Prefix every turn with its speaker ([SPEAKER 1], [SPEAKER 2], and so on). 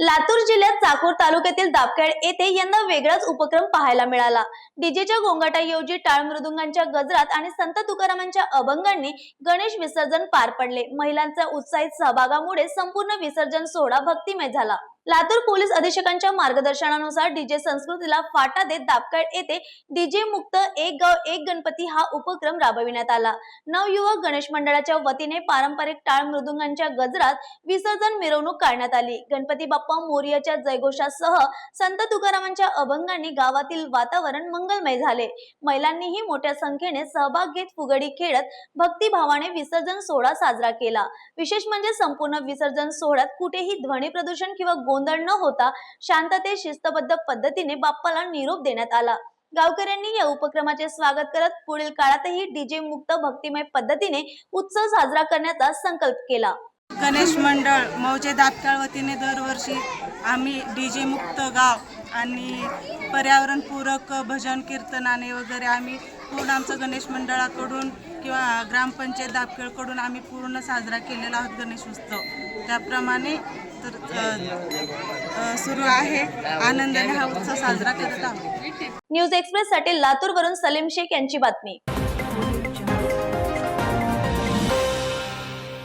[SPEAKER 1] लातूर जिल्ह्यात चाकूर तालुक्यातील दापखेड येथे यंदा वेगळाच उपक्रम पाहायला मिळाला. डीजेच्या गोंगाटाऐवजी टाळ मृदुंगांच्या गजरात आणि संत तुकारामांच्या अभंगांनी गणेश विसर्जन पार पडले. महिलांच्या उत्साहित सहभागामुळे संपूर्ण विसर्जन सोहळा भक्तिमय झाला. लातूर पोलीस अधीक्षकांच्या मार्गदर्शनानुसार डीजे संस्कृतीला फाटा देत दापखेड येथे डीजे मुक्त एक गाव एक गणपती हा उपक्रम राबविण्यात आला. नवयुवक गणेश मंडळाच्या वतीने पारंपरिक टाळ मृदुंगांच्या गजरात विसर्जन मिरवणूक काढण्यात आली. गणपती बाप्पा मोरियाच्या जयघोषासह संत तुकारामांच्या अभंगांनी गावातील वातावरण मंगलमय झाले. महिलांनीही मोठ्या संख्येने सहभाग घेत फुगडी खेळत भक्तिभावाने विसर्जन सोहळा साजरा केला. विशेष म्हणजे संपूर्ण विसर्जन सोहळ्यात कुठेही ध्वनी प्रदूषण किंवा गोंधळ न होता शांततेत शिस्तबद्ध पद्धतीने बाप्पाला निरोप देण्यात आला. गावकऱ्यांनी या उपक्रमाचे स्वागत करत पुढील काळातही डीजे मुक्त भक्तिमय पद्धतीने उत्सव साजरा करण्याचा संकल्प केला.
[SPEAKER 2] गणेश मंडळ मौजे दातकाळ वतीने दरवर्षी आम्ही डीजे मुक्त गाव आणि पर्यावरणपूरक भजन कीर्तनाने वगैरे आम्ही पूर्ण आमचं गणेश मंडळाकडून किंवा ग्रामपंचायत दापखेडकडून आम्ही पूर्ण साजरा केलेला आहोत गणेश उत्सव. त्याप्रमाणे तर सुरू आहे. आनंदाने हा उत्सव साजरा करत आहोत.
[SPEAKER 1] न्यूज एक्सप्रेस साठी लातूर वरून सलीम शेख यांची बातमी.